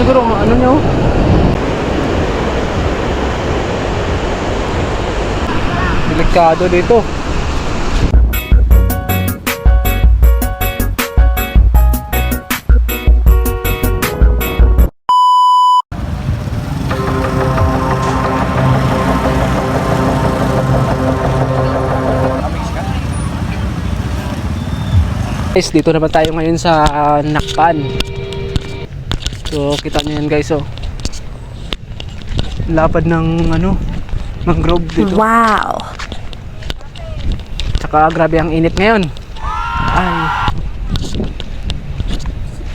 siguro ang ano niya oh. Delikado dito. Guys, dito naman tayo ngayon sa uh, Nakpan. So, kita nyo yan guys, oh. Lapad ng ano, mangrove dito. Wow. Tsaka grabe ang init ngayon. Ay.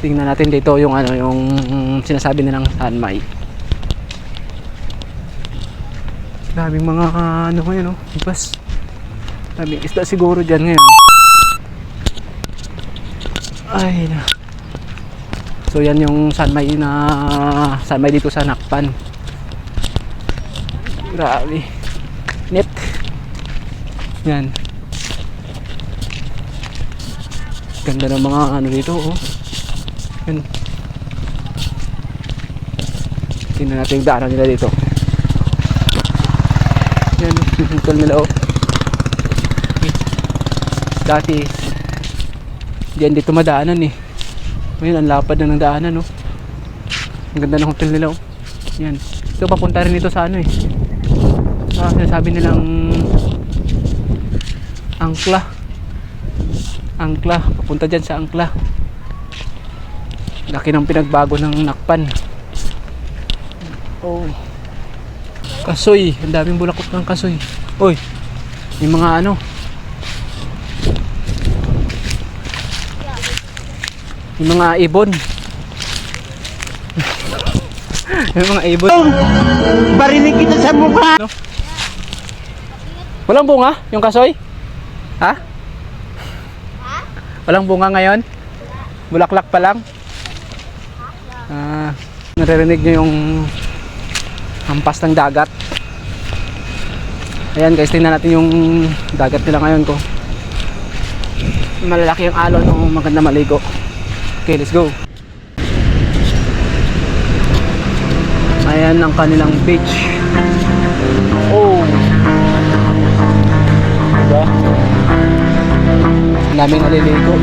Tingnan natin dito yung ano, yung sinasabi nilang Sanmai. Daming mga ano ngayon, oh. Bas. Daming isda siguro dyan ngayon. Ay na. So yan yung Sanmai na Sanmai dito sa Nakpan. Grabe. Net. Yan. Ganda ng mga ano dito, oh. Yan. Tingnan natin yung daanan nila dito. Yan, yung nila, oh. Dati, diyan dito madaanan eh. Ngayon, ang lapad na ng daanan, oh. Ang ganda ng hotel nila, oh. Yan. Ito, papunta rin dito sa ano eh. Ah, sinasabi nilang angkla. Angkla. Papunta dyan sa angkla. Laki ng pinagbago ng nakpan. Oh. Kasoy. Ang daming bulakot ng kasoy. Uy. May mga ano. May mga ibon. May mga ibon. Barinig kita sa mukha. Walang bunga yung kasoy? Ha? Walang bunga ngayon? Bulaklak pa lang? Ah, naririnig nyo yung hampas ng dagat. Ayan guys, tingnan natin yung dagat nila ngayon ko. Malalaki yung alon, oh, maganda maligo. Okay, let's go. Ayan ang kanilang beach. Oh. Diba? Ang daming naliligo.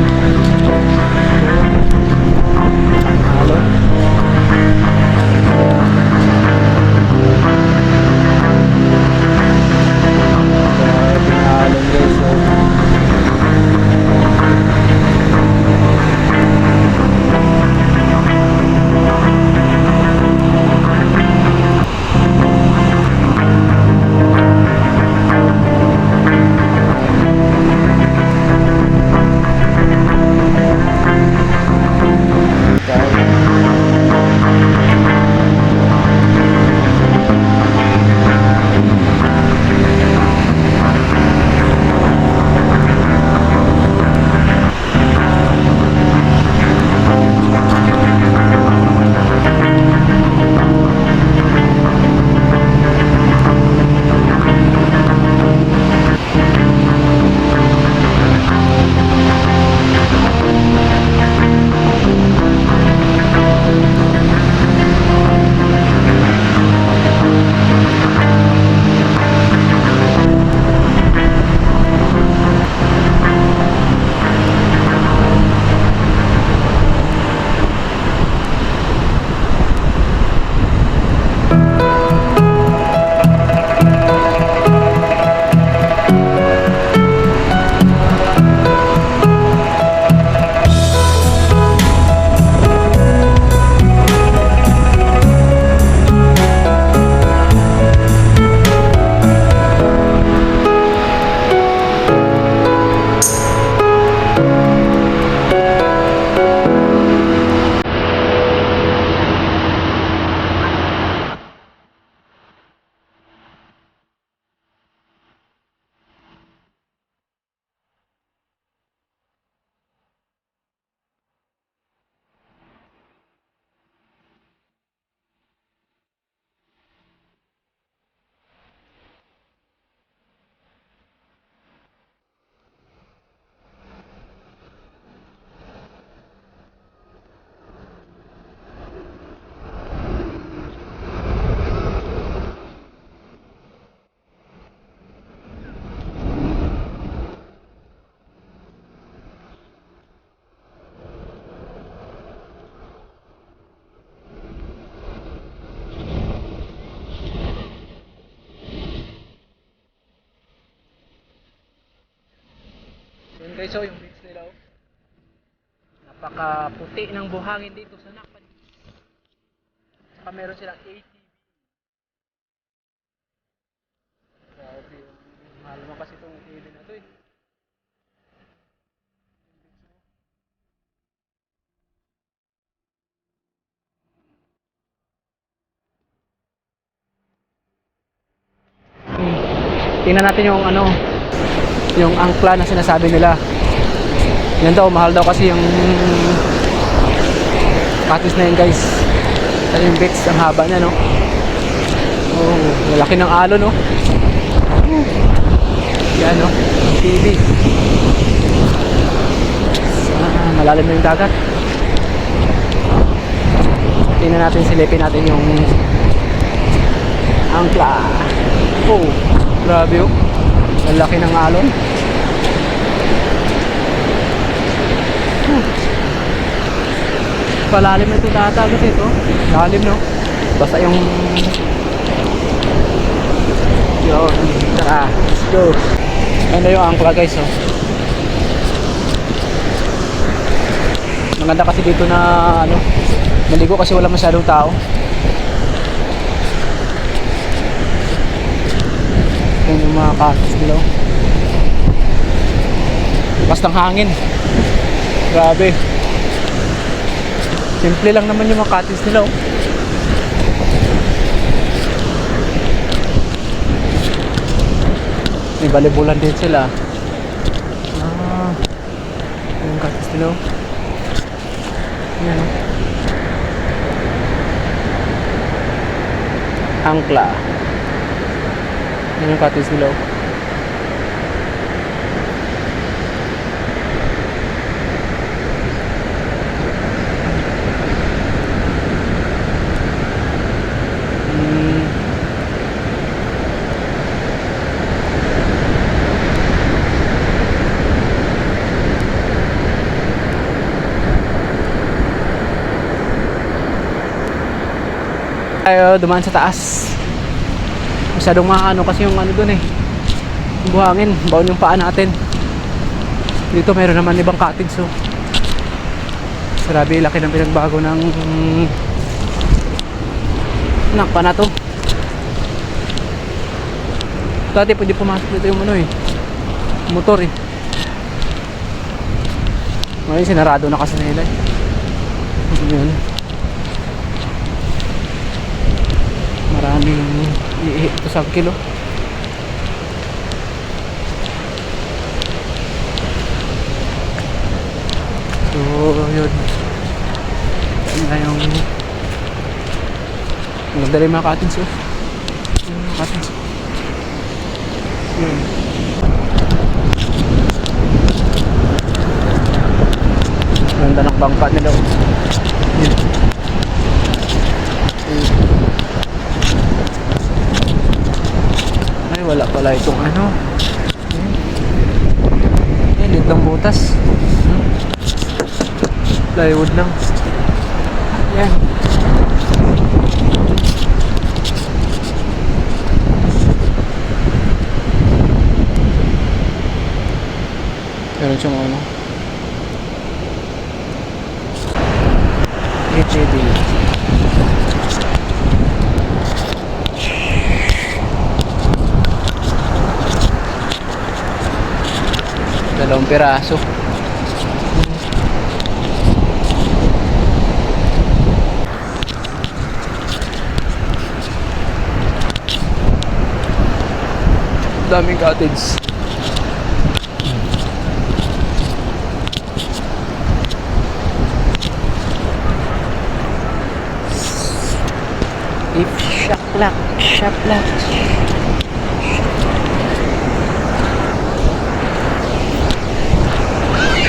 Guys, so yung beach nila oh. Napaka-puti ng buhangin dito sa Nakpan. Saka meron silang ATV. Grabe yung mahal mo kasi itong ATV na to eh. Tingnan natin yung ano, yung angkla na sinasabi nila. Yan daw, mahal daw kasi yung katis na yun guys. Ano yung bits, ang haba niya no. Oh, malaki ng alo no. Yan no, TV. Ah, malalim na yung dagat. Tingnan natin, silipin natin yung angkla. Oh, grabe oh. Ang laki ng alon. Palalim na ito data kasi ito. Lalim no. Basta yung yun. Tara, let's go. Ano yung angkla guys oh. Maganda kasi dito na ano, maligo kasi wala masyadong tao. Yan yung mga cactus oh. Lakas ng hangin. Grabe. Simple lang naman yung mga cactus nila. Oh. May balibulan din sila. Ah. Yung cactus nila. oh. Yan oh. Angkla. Yung cottage nila. Hmm. Tayo dumaan sa taas masyadong maano kasi yung ano dun eh. Buhangin, baon yung paa natin. Dito meron naman ibang cottage so grabe laki ng pinagbago ng nakpa na to. Dati pwede pumasok dito yung ano eh motor eh. Ngayon sinarado na kasi nila eh. Yun maraming sa kilo. So yun. Yan na yung magdala yung mga cuttings oh yung mga cuttings yun. Ganda ng bangka nila oh. Yun wala pala itong ano. Ay, lit ng butas. Plywood lang. Yan. Meron siyang ano. HAD. Dalawang piraso. Daming cottage. If shaklak shaklak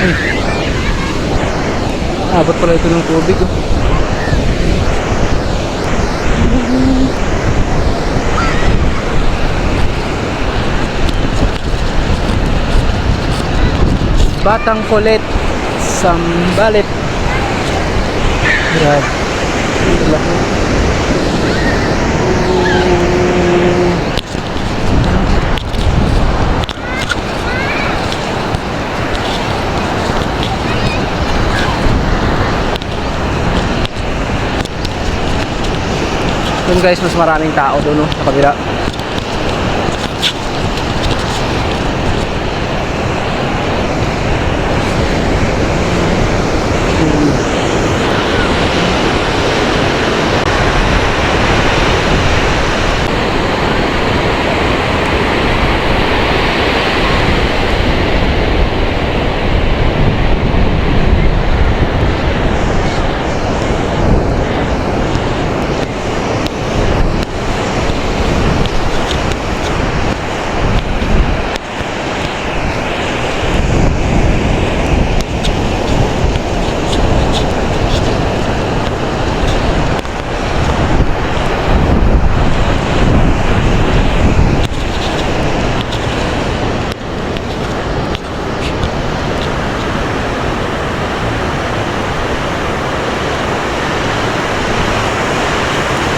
Abot pala ito ng tubig. Oh. Batang kulit. Sambalit. Grabe. Ang Doon guys, mas maraming tao doon no, sa kabila.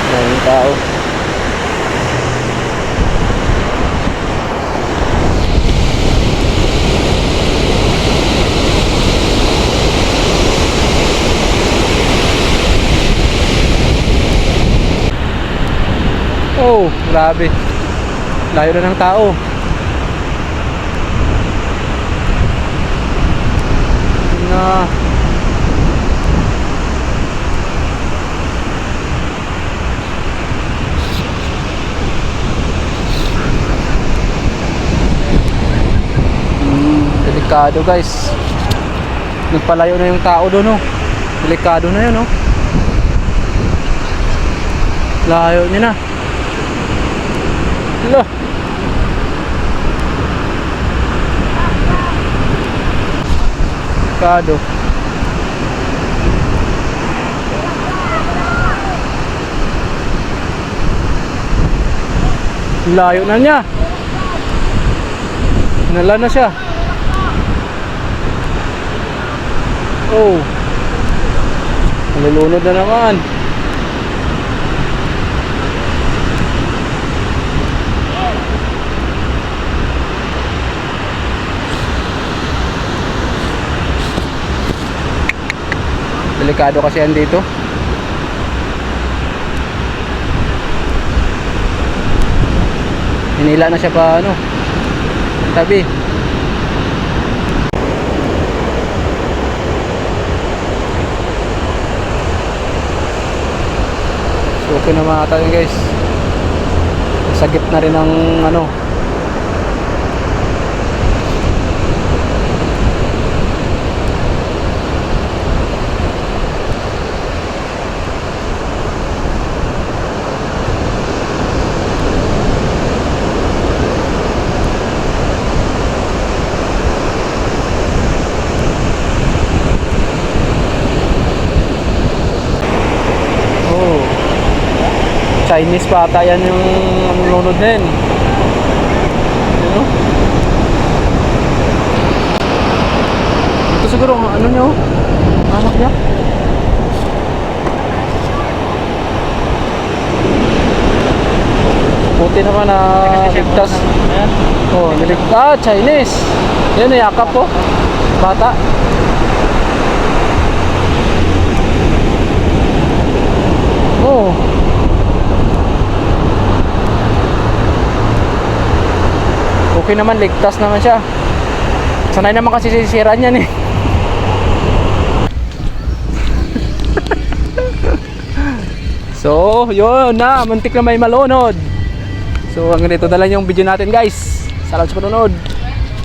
Maraming tao. Oh, grabe. Layo na ng tao. Na. Hmm, delikado guys. Nagpalayo na yung tao doon, oh. Delikado na yun, oh. Layo niya na. Hala. Delikado. Layo na niya. Nala na siya. Oh. Nalulunod na naman. Delikado kasi yan dito. Hinila na siya pa ano. Tabi. So okay na mga tayo guys. Sa gitna rin ng ano. Oh. Chinese pa ata yan yung nunod na yun. Ano? Ito siguro ano nyo? Anak niya? Buti naman na ligtas. Oh, nilig- ah, Chinese. Yan, niyakap po. Bata. Oh. Okay naman, ligtas naman siya. Sanay naman kasi sisiraan yan eh. so, yun na. Muntik na may malunod. So, hanggang dito na lang yung video natin guys. Salamat sa panonood.